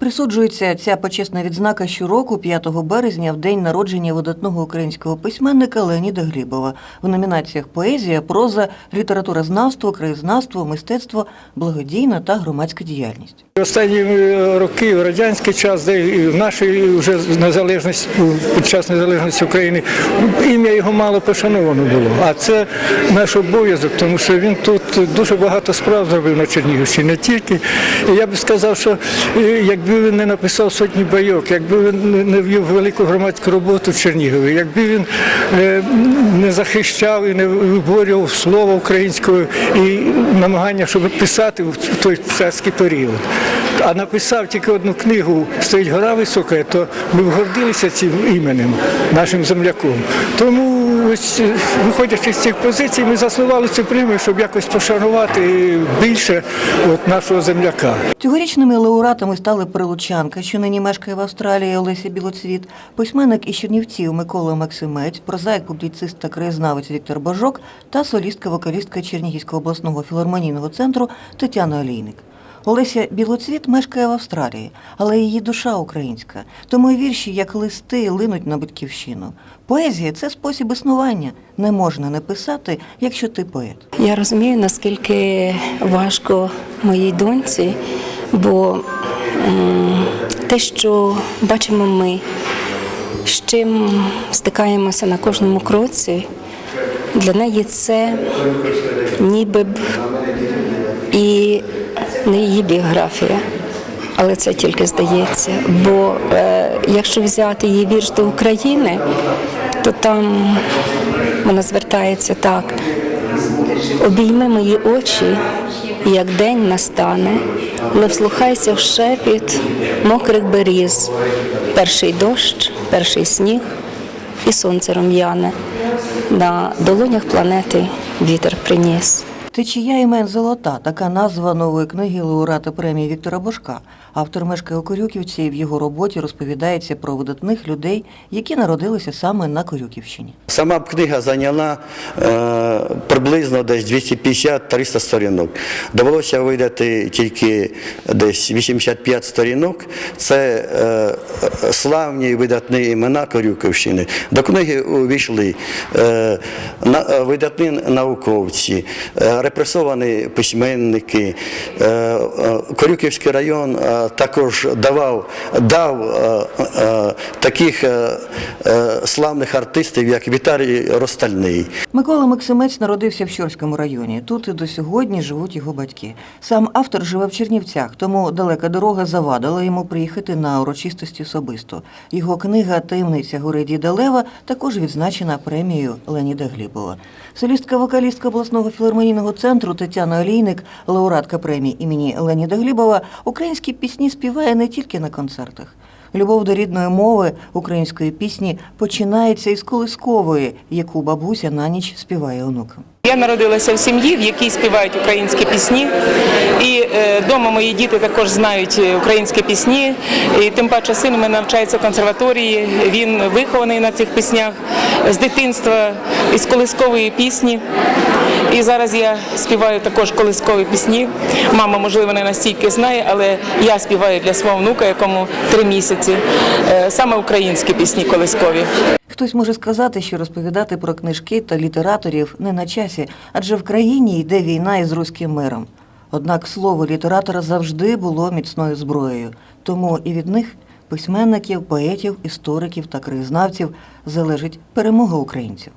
Присуджується ця почесна відзнака щороку, 5 березня, в день народження видатного українського письменника Леоніда Глібова в номінаціях поезія, проза, літературознавство, краєзнавство, мистецтво, благодійна та громадська діяльність. Останні е, роки, в радянський час, де і в нашій вже незалежності, під час незалежності України, ім'я його мало пошановано було. А це наш обов'язок, тому що він тут дуже багато справ зробив на Чернігівщині. Не тільки. Я б сказав, що е, якби він не написав сотні байок, якби він не- не вів велику громадську роботу в Чернігові, якби він е, не захищав і не виборював слово українського і намагання, щоб писати в той царський період. А написав тільки одну книгу Стоїть гора висока, то ми б гордилися цим іменем, нашим земляком. Тому ось виходячи з цих позицій, ми заснували цю премію, щоб якось пошанувати більше от, нашого земляка. Цьогорічними лауреатами стали прилучанка, що нині мешкає в Австралії Олеся Білоцвіт, письменник із Чернівців Микола Максимець, прозаїк, публіцист та краєзнавець Віктор Бажок та солістка-вокалістка Чернігівського обласного філармонійного центру Тетяна Олійник. Олеся Білоцвіт мешкає в Австралії, але її душа українська, тому вірші, як листи, линуть на батьківщину. Поезія це спосіб існування. Не можна не писати, якщо ти поет. Я розумію, наскільки важко моїй доньці, бо те, що бачимо ми, з чим стикаємося на кожному кроці, для неї це ніби б і не її біографія. Але це тільки здається. Бо е, якщо взяти її вірш до України, то там вона звертається так. Обійми мої очі, як день настане, не вслухайся в шепіт мокрих беріз, перший дощ, перший сніг і сонце рум'яне. На долонях планети вітер приніс. Течія імен золота така назва нової книги лауреата премії Віктора Бошка. Автор мешкає у Корюківці і в його роботі розповідається про видатних людей, які народилися саме на Корюківщині. Сама б книга зайняла е, приблизно десь 250-300 сторінок. Довелося видати тільки десь 85 сторінок. Це е, славні видатні імена Корюківщини. До книги увійшли е, на, е, видатні науковці, е, репресовані письменники. Е, е, Корюківський район е, також давав, дав е, е, таких е, е, славних артистів, як Віталій Ростальний. Микола Максимець народився в Щорському районі. Тут і до сьогодні живуть його батьки. Сам автор живе в Чернівцях, тому далека дорога завадила йому приїхати на урочистості особисто. Його книга Таємниця гори Діда Лева також відзначена премією Леоніда Глібова. Солістка-вокалістка обласного філармонійного центру Тетяна Олійник, лауреатка премії імені Леоніда Глібова, українські пісні співає не тільки на концертах. Любов до рідної мови української пісні починається із колискової, яку бабуся на ніч співає онукам. Я народилася в сім'ї, в якій співають українські пісні, і вдома мої діти також знають е, українські пісні. І тим паче син у мене навчається в консерваторії. Він вихований на цих піснях з дитинства із колискової пісні. І зараз я співаю також колискові пісні. Мама, можливо, не настільки знає, але я співаю для свого внука, якому три місяці, е, саме українські пісні колискові. Хтось може сказати, що розповідати про книжки та літераторів не на часі, адже в країні йде війна із руським миром. Однак слово літератора завжди було міцною зброєю, тому і від них, письменників, поетів, істориків та краєзнавців, залежить перемога українців.